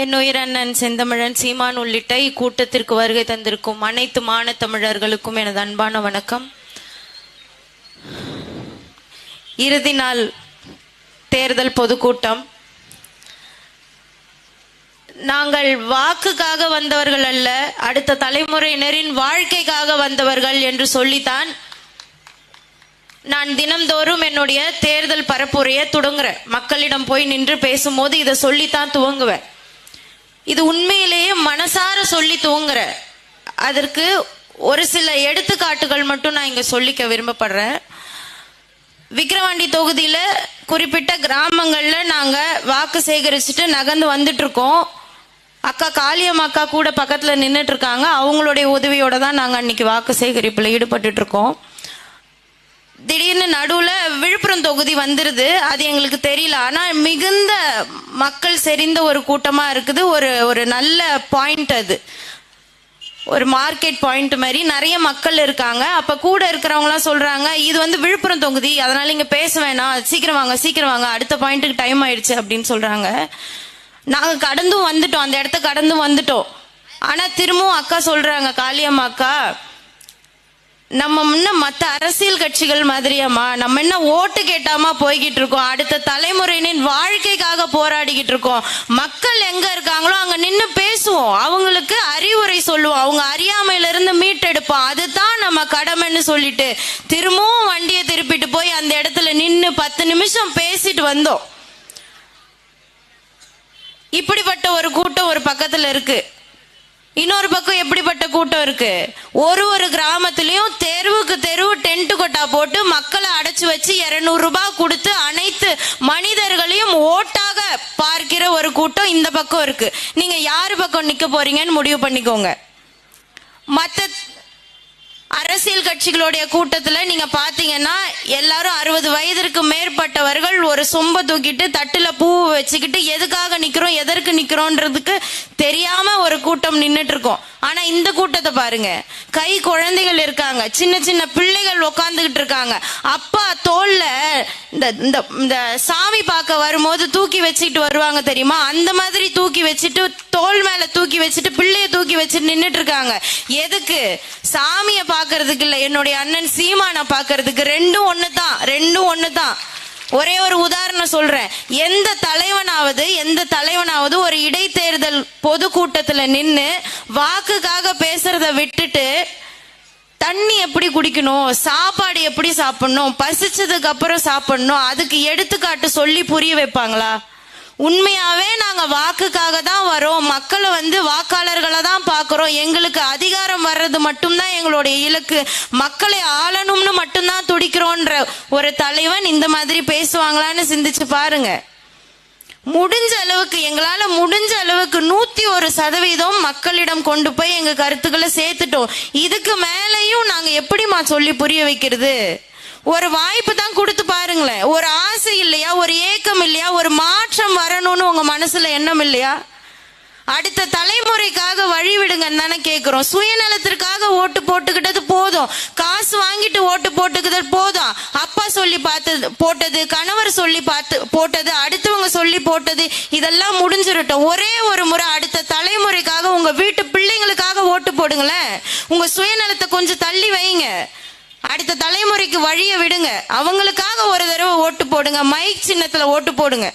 என் உயிரண்ணன் செந்தமிழன் சீமான் உள்ளிட்ட இக்கூட்டத்திற்கு வருகை தந்திருக்கும் அனைத்து மான தமிழர்களுக்கும் எனது அன்பான வணக்கம். இறுதி நாள் தேர்தல் பொதுக்கூட்டம். நாங்கள் வாக்குக்காக வந்தவர்கள் அல்ல அடுத்த தலைமுறையினரின் வாழ்க்கைக்காக வந்தவர்கள் என்று சொல்லித்தான் நான் தினம்தோறும் என்னுடைய தேர்தல் பரப்புரையை தொடங்குறேன். மக்களிடம் போய் நின்று பேசும்போது இதை சொல்லித்தான் துவங்குவேன். இது உண்மையிலேயே மனசார சொல்லி தூங்குற. அதற்கு ஒரு சில எடுத்துக்காட்டுகள் மட்டும் நான் இங்க சொல்லிக்க விரும்பப்படுறேன். விக்கிரவாண்டி தொகுதியில குறிப்பிட்ட கிராமங்கள்ல நாங்க வாக்கு சேகரிச்சுட்டு நகர்ந்து வந்துட்டு இருக்கோம் அக்கா காளியம் அக்கா கூட பக்கத்துல நின்றுட்டு இருக்காங்க அவங்களுடைய உதவியோட தான் நாங்க அன்னைக்கு வாக்கு சேகரிப்புல ஈடுபட்டு இருக்கோம் திடீர்னு நடுவில் விழுப்புரம் தொகுதி வந்துருது. அது எங்களுக்கு தெரியல. ஆனால் மிகுந்த மக்கள் செறிந்த ஒரு கூட்டமாக இருக்குது. ஒரு ஒரு நல்ல பாயிண்ட் அது. ஒரு மார்க்கெட் பாயிண்ட் மாதிரி நிறைய மக்கள் இருக்காங்க. அப்ப கூட இருக்கிறவங்களாம் சொல்றாங்க இது வந்து விழுப்புரம் தொகுதி. அதனால இங்க பேச வேணாம். சீக்கிரம் வாங்க சீக்கிரம் வாங்க. அடுத்த பாயிண்ட்டுக்கு டைம் ஆயிடுச்சு அப்படின்னு சொல்றாங்க. நாங்க கடந்தும் வந்துட்டோம். அந்த இடத்த கடந்தும் வந்துட்டோம். ஆனா திரும்பவும் அக்கா சொல்றாங்க காளியம்மா அக்கா நம்ம முன்ன மத்த அரசியல் கட்சிகள் மாதிரியாம்மா. நம்ம என்ன ஓட்டு கேட்டாமா போய்கிட்டு இருக்கோம் அடுத்த தலைமுறையினின் வாழ்க்கைக்காக போராடிக்கிட்டு இருக்கோம் மக்கள் எங்க இருக்காங்களோ அங்க நின்னு பேசுவோம். அவங்களுக்கு அறிவுரை சொல்லுவோம். அவங்க அறியாமையில இருந்து மீட்டெடுப்போம். அதுதான் நம்ம கடமைன்னு சொல்லிட்டு திரும்பவும் வண்டியை திருப்பிட்டு போய் அந்த இடத்துல நின்று பத்து நிமிஷம் பேசிட்டு வந்தோம். இப்படிப்பட்ட ஒரு கூட்டம் ஒரு பக்கத்துல இருக்கு. இன்னொரு பக்கம் எப்படிப்பட்ட கூட்டம் இருக்கு? ஒரு ஒரு கிராமத்திலயும் தெருவுக்கு தெருவு டென்ட் கொட்டா போட்டு மக்களை அடைச்சு வச்சு 200 ரூபாய் கொடுத்து அனைத்து மனிதர்களையும் ஓட்டாக பார்க்கிற ஒரு கூட்டம் இந்த பக்கம் இருக்கு. நீங்க யாரு பக்கம் நிக்க போறீங்கன்னு முடிவு பண்ணிக்கோங்க. மற்ற அரசியல் கட்சிகளுடைய கூட்டத்தில் நீங்கள் பார்த்தீங்கன்னா எல்லாரும் அறுபது வயதிற்கு மேற்பட்டவர்கள் ஒரு சொம்ப தூக்கிட்டு தட்டில் பூ வச்சுக்கிட்டு எதுக்காக நிற்கிறோம் எதற்கு நிற்கிறோன்றதுக்கு கூட்டம் நின்றுட்டு இருக்கோம் ஆனா இந்த கூட்டத்தை பாருங்க. கை குழந்தைகள் இருக்காங்க. சின்ன சின்ன பிள்ளைகள் உட்காந்துக்கிட்டு இருக்காங்க. அப்பா தோல்ல இந்த இந்த இந்த சாமி பார்க்க வரும்போது தூக்கி வச்சுக்கிட்டு வருவாங்க தெரியுமா? அந்த மாதிரி தூக்கி வச்சுட்டு தோல் மேல தூக்கி வச்சுட்டு பிள்ளைய தூக்கி வச்சுட்டு நின்றுட்டு இருக்காங்க எதுக்கு? சாமிய பாக்குறதுக்கு இல்ல. என்னுடைய அண்ணன் சீமான பாக்குறதுக்கு ரெண்டும் ஒண்ணுதான். ரெண்டும் ஒண்ணுதான். ஒரே ஒரு உதாரணம் சொல்றேன். எந்த தலைவனாவது எந்த தலைவனாவது ஒரு இடைத்தேர்தல் பொதுக்கூட்டத்துல நின்று வாக்குக்காக பேசுறத விட்டுட்டு தண்ணி எப்படி குடிக்கணும் சாப்பாடு எப்படி சாப்பிடணும் பசிச்சதுக்கு அப்புறம் சாப்பிடணும் அதுக்கு எடுத்துக்காட்டு சொல்லி புரிய வைப்பாங்களா? உண்மையாவே நாங்க வாக்குக்காக தான் வரோம். மக்களை வந்து வாக்காளர்களை தான் பாக்குறோம் எங்களுக்கு அதிகாரம் வர்றது மட்டும்தான் எங்களுடைய இலக்கு. மக்களை ஆளணும்னு மட்டும்தான் துடிக்கிறோன்ற ஒரு தலைவன் இந்த மாதிரி பேசுவாங்களான்னு சிந்திச்சு பாருங்க. முடிஞ்ச அளவுக்கு எங்களால முடிஞ்ச அளவுக்கு நூத்தி ஒரு சதவீதம் மக்களிடம் கொண்டு போய் எங்க கருத்துக்களை சேர்த்துட்டோம். இதுக்கு மேலையும் நாங்க எப்படிமா சொல்லி புரிய வைக்கிறது? ஒரு வாய்ப்பு தான் கொடுத்து பாருங்களேன். ஒரு ஆசை இல்லையா? ஒரு ஏக்கம் இல்லையா? ஒரு மாற்றம் வரணும்னு உங்க மனசுல எண்ணம் இல்லையா? அடுத்த தலைமுறைக்காக வழி விடுங்கன்னு தானே கேட்குறோம் சுயநலத்திற்காக ஓட்டு போட்டுக்கிட்டது போதும். காசு வாங்கிட்டு ஓட்டு போட்டுக்கிட்டது போதும். அப்பா சொல்லி பார்த்தது போட்டது கணவர் சொல்லி பார்த்து போட்டது அடுத்தவங்க சொல்லி போட்டது இதெல்லாம் முடிஞ்சிருட்டோம். ஒரே ஒரு முறை அடுத்த தலைமுறைக்காக உங்க வீட்டு பிள்ளைங்களுக்காக ஓட்டு போடுங்களேன். உங்க சுயநலத்தை கொஞ்சம் தள்ளி வைங்க. அடுத்த தலைமுறைக்கு வழியை விடுங்க. அவங்களுக்காக ஒரு தடவை ஓட்டு போடுங்க. மைக் சின்னத்துல ஓட்டு போடுங்க.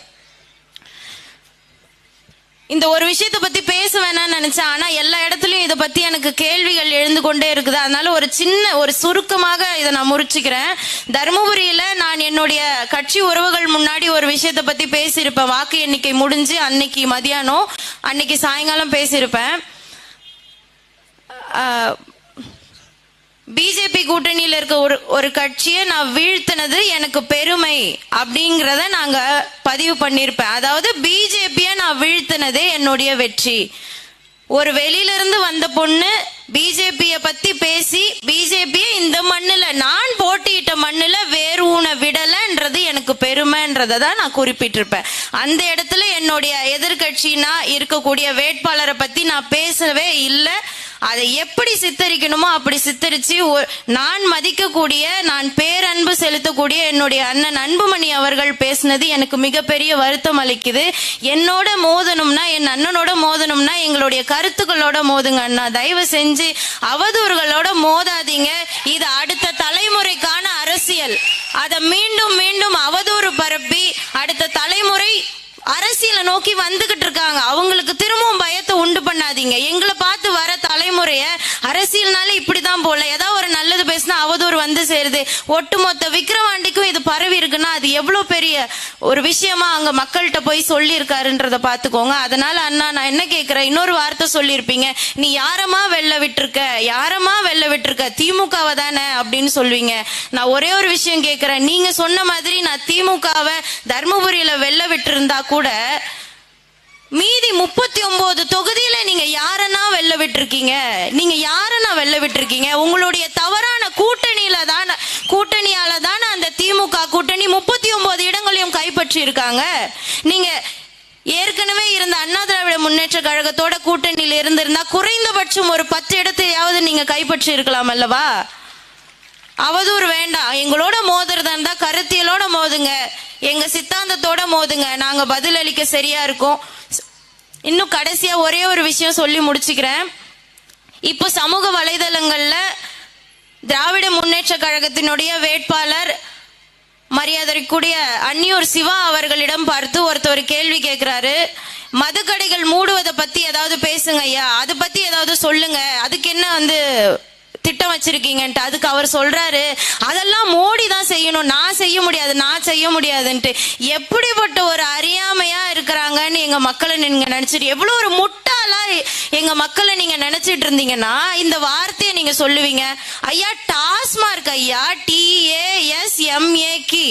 இந்த ஒரு விஷயத்தை பத்தி பேச வேணாம்னு நினைச்சேன். ஆனா எல்லா இடத்துலயும் இதை பத்தி எனக்கு கேள்விகள் எழுந்து கொண்டே இருக்குது. அதனால ஒரு சின்ன ஒரு சுருக்கமாக இதை நான் முறிச்சுக்கிறேன். தருமபுரியில நான் என்னுடைய கட்சி உறவுகள் முன்னாடி ஒரு விஷயத்த பத்தி பேசியிருப்பேன். வாக்கு எண்ணிக்கை முடிஞ்சு அன்னைக்கு மதியானம் அன்னைக்கு சாயங்காலம் பேசியிருப்பேன். பிஜேபி கூட்டணியில இருக்க ஒரு ஒரு கட்சியை நான் வீழ்த்தினது எனக்கு பெருமை அப்படிங்கறத நாங்க பதிவு பண்ணிருப்பேன். அதாவது பிஜேபியை நான் வீழ்த்தினதே என்னுடைய வெற்றி. ஒரு வெளியில இருந்து வந்த பொண்ணு பிஜேபிய பத்தி பேசி பிஜேபியை இந்த மண்ணுல நான் போட்டியிட்ட மண்ணுல வேறு ஊன விடலன்றது எனக்கு பெருமைன்றதை தான் நான் குறிப்பிட்டிருப்பேன். அந்த இடத்துல என்னுடைய எதிர்கட்சினா இருக்கக்கூடிய வேட்பாளரை பத்தி நான் பேசவே இல்லை. அதை எப்படி சித்தரிக்கணுமோ அப்படி சித்தரிச்சு ஒ- நான் மதிக்கக்கூடிய நான் பேரன்பு செலுத்தக்கூடிய என்னுடைய அண்ணன் அன்புமணி அவர்கள் பேசினது எனக்கு மிகப்பெரிய வருத்தம் அளிக்குது. என்னோட மோதணும்னா என் அண்ணனோட மோதணும்னா எங்களுடைய கருத்துக்களோட மோதுங்க அண்ணா. தயவு செஞ்சு அவதூறுகளோட மோதாதீங்க. இது அடுத்த தலைமுறைக்கான அரசியல். அதை மீண்டும் மீண்டும் அவதூறு பரப்பி அடுத்த தலைமுறை அரசியலை நோக்கி வந்துகிட்டு இருக்காங்க. அவங்களுக்கு திரும்பவும் பயத்தை உண்டு பண்ணாதீங்க. எங்களை பார்த்து வர தலைமுறைய அரசியல்னால இப்படிதான் போல. ஏதாவது ஒரு நல்லது பேசினா அவதூறு வந்து சேருது. ஒட்டுமொத்த விக்கிரவாண்டிக்கும் இது பரவி இருக்குன்னா அது எவ்வளவு பெரிய ஒரு விஷயமா அங்க மக்கள்கிட்ட போய் சொல்லி இருக்காருன்றத பாத்துக்கோங்க. அதனால அண்ணா நான் என்ன கேக்குறேன்? இன்னொரு வார்த்தை சொல்லியிருப்பீங்க. நீ யாரமா வெல்ல விட்டுருக்க? யாரமா வெல்ல விட்டுருக்க? திமுகவை தானே அப்படின்னு சொல்லுவீங்க நான் ஒரே ஒரு விஷயம் கேக்குறேன். நீங்க சொன்ன மாதிரி நான் திமுகவை தர்மபுரியில வெல்ல விட்டுருந்தா கூட மீதி முப்பத்தி ஒன்பது தொகுதியில நீங்க யார் விட்டுருக்கீங்க. நீங்க நான் வெல்ல விட்டுருக்கீங்க? உங்களுடைய தவறான கூட்டணியில தானே கூட்டணியால தானே அந்த திமுக கூட்டணி முப்பத்தி ஒன்பது இடங்களையும் கைப்பற்றி இருக்காங்க நீங்க ஏற்கனவே இருந்த அண்ணா திராவிட முன்னேற்ற கழகத்தோட கூட்டணியில இருந்திருந்தா குறைந்தபட்சம் ஒரு பத்து இடத்தையாவது நீங்க கைப்பற்றி இருக்கலாம் அல்லவா? அவதூறு வேண்டாம். எங்களோட மோதுறதா இருந்தா கருத்தியலோட மோதுங்க. எங்க சித்தாந்தத்தோட மோதுங்க. நாங்க பதில் அளிக்க சரியா இருக்கோம். இன்னும் கடைசியா ஒரே ஒரு விஷயம் சொல்லி முடிச்சுக்கிறேன். இப்போ சமூக வலைதளங்கள்ல திராவிட முன்னேற்ற கழகத்தினுடைய வேட்பாளர் மரியாதைக்குரிய அந்நியூர் சிவா அவர்களிடம் பார்த்து ஒருத்தர் கேள்வி கேட்கிறாரு மதுக்கடைகள் மூடுவதை பத்தி ஏதாவது பேசுங்க ஐயா. அதை பத்தி ஏதாவது சொல்லுங்க. அதுக்கு என்ன வந்து திட்டம் வச்சிருக்கீங்கன்ட்டு அதுக்கு அவர் சொல்றாரு. அதெல்லாம் மோடி தான் செய்யணும். நான் செய்ய முடியாது. நான் செய்ய முடியாதுன்ட்டு. எப்படிப்பட்ட ஒரு அறியாமையா இருக்கிறாங்கன்னு எங்க மக்களை நீங்க நினைச்சிட்டு எவ்வளவு ஒரு நாளா எங்க மக்களை நீங்க நினைச்சிட்டு இருந்தீங்கன்னா இந்த வார்த்தையை நீங்க சொல்லுவீங்க. ஐயா டாஸ்மார்க் ஐயா T A S M A C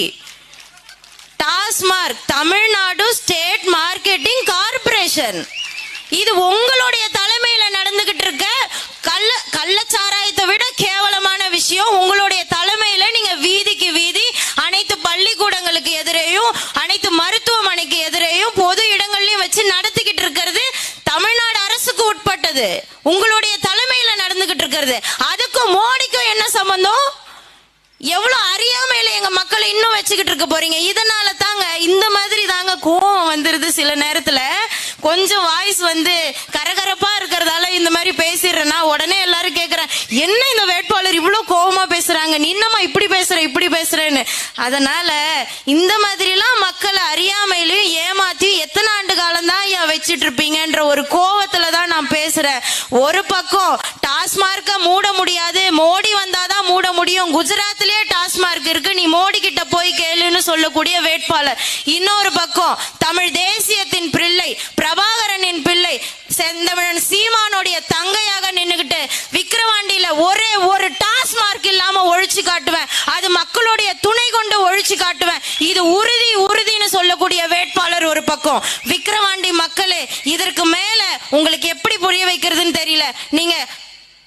TASMAC Tamil Nadu state marketing corporation இது உங்களுடைய தலைமையில நடந்துகிட்டு இருக்க கள்ள கள்ளச்சாராயத்தை விட கேவலமான விஷயம். உங்களுடைய தலைமையில நீங்க வீதிக்கு வீதி அனைத்து பள்ளிக்கூடங்களுக்கு எதிரேயும் அனைத்து மருத்துவமனைக்கு எதிரேயும் பொது இடங்கள்லயும் வச்சு நடத்தி இருக்கிறது உங்களுடைய தலைமையில நடந்துகிட்டு இருக்கிறது. அதுக்கும் மோடிக்கும் என்ன சம்பந்தம்? எவ்வளவு அறியாமையில எங்க மக்களை இன்னும் வச்சுக்கிட்டு இருக்க போறீங்க? இதனால தாங்க இந்த மாதிரி தாங்க கோவம் வந்துருது சில நேரத்துல. கொஞ்சம் வாய்ஸ் வந்து கரகரப்பா இருக்கிறதால இந்த மாதிரி பேசிடுறேன்னா உடனே எல்லாரும் கேக்குறேன் என்ன இந்த வேட்பாளர் இவ்வளவு கோவமா பேசுறாங்க? நீ இப்படி பேசுற இப்படி பேசுறேன்னு? அதனால இந்த மாதிரிலாம் மக்களை அறியாமையிலையும் ஏமாத்தி எத்தனை ஆண்டு காலம் தான் வச்சிட்டு இருப்பீங்கன்ற ஒரு கோவம் பேசுற. ஒரு பக்கம் டாஸ்மார்க்க மூட முடியாது மோடி வந்தாதான் மூட முடியும். குஜராத்லயே டாஸ்மார்க் இருக்கு நீ மோடி கிட்ட போய் கேளுன்னு சொல்லக்கூடிய வேட்பாளர். இன்னொரு பக்கம் தமிழ் தேசியத்தின் பிள்ளை பிரபாகரனின் பிள்ளை செந்தமிழன் சீமானுடைய தங்கையாக நின்னுகிட்டு விக்கிரவாண்டியில ஒரே ஒரு டாஸ்மார்க் இல்லாம ஒழிச்சு காட்டுவேன். அது மக்களுடைய துணை கொண்டு ஒழிச்சு காட்டுவேன். இது உறுதி உறுதின்னு சொல்லக்கூடிய பக்கம். விக்கிரவாண்டி மக்களே இதற்கு மேல உங்களுக்கு எப்படி புரிய வைக்கிறதுன்னு தெரியல. நீங்க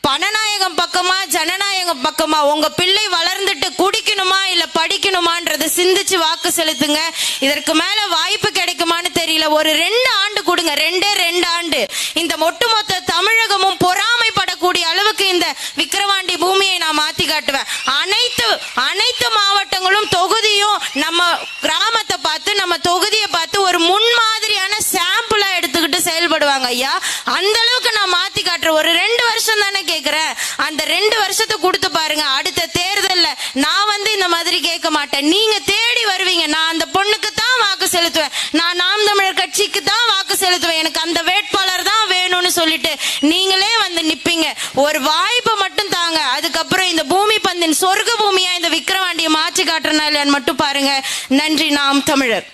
பணநாயகம் பக்கமா ஜனநாயகம் பக்கமா உங்க பிள்ளை வளர்ந்துட்டு குடிக்கணுமா இல்ல படிக்கணுமான்றத சிந்திச்சு வாக்கு செலுத்துங்க. இதற்கு மேல வாய்ப்பு கிடைக்குமான்னு தெரியல. ஒரு ரெண்டு ஆண்டு கொடுங்க. ரெண்டே ரெண்டு ஆண்டு. இந்த ஒட்டுமொத்த தமிழகமும் பொறாமைப்படக்கூடிய அளவுக்கு இந்த விக்கிரவாண்டி பூமியை நான் மாத்தி காட்டுவேன். அனைத்து அனைத்து ஐயா அந்த அளவுக்கு நான் மாத்தி காட்டுறேன் ஒரு ரெண்டு வருஷம் தானே கேக்குறேன். அந்த ரெண்டு வருஷத்தை கொடுத்து பாருங்க அடுத்த தேர்தல்ல நான் வந்து இந்த மாதிரி கேட்க மாட்டேன். நீங்க தேடி வருவீங்க. நான் அந்த பொண்ணுக்கு தான் வாக்கு செலுத்துவேன். நான் நாம் தமிழர் கட்சிக்கு தான் வாக்கு செலுத்துவேன். எனக்கு அந்த வேட்பாளர் தான் வேணும்னு சொல்லிட்டு நீங்களே வந்து நிப்பீங்க. ஒரு வாய்ப்பு மட்டும் தாங்க. அதுக்கப்புறம் இந்த பூமி பந்தின் சொர்க்க பூமியா இந்த விக்கிரவாண்டியை மாற்றி காட்டுறனால மட்டும் பாருங்க. நன்றி நாம் தமிழர்.